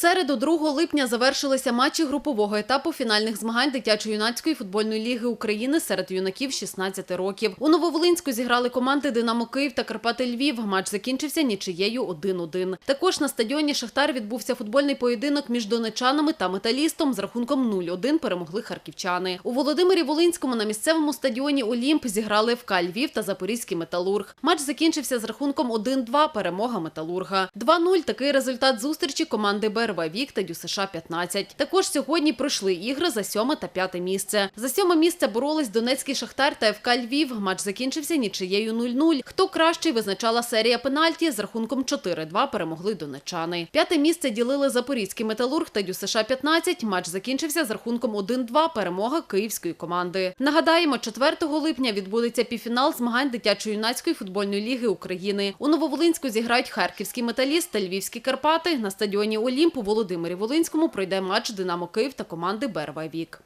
середу, 2 липня, завершилися матчі групового етапу фінальних змагань дитячо-юнацької футбольної ліги України серед юнаків 16 років. У Нововолинську зіграли команди «Динамо Київ» та «Карпати Львів». Матч закінчився нічиєю 1-1. Також на стадіоні «Шахтар» відбувся футбольний поєдинок між донечанами та металістом. З рахунком 0-1 перемогли харківчани. У Володимирі Волинському на місцевому стадіоні «Олімп» зіграли ФК Львів та Запорізький металург. Матч закінчився з рахунком 1-2 перемога металурга. 2-0 – такий результат зустрічі команди БРВ Вік та ДЮСШ 15. Також сьогодні пройшли ігри за сьоме та п'яте місце. За сьоме місце боролись Донецький Шахтар та ФК Львів. Матч закінчився нічиєю 0-0. Хто кращий визначала серія пенальті. З рахунком 4-2 перемогли донечани. П'яте місце ділили Запорізький металург та ДЮСШ 15. Матч закінчився з рахунком 1-2 перемога київської команди. Нагадаємо, 4 липня відбудеться півфінал змагань дитячо-юнацької футбольної ліги України. У Нововолинську зіграють харківський металіст та львівські Карпати. На стадіоні Олімп у Володимирі Волинському пройде матч Динамо Київ та команди Берва Вік.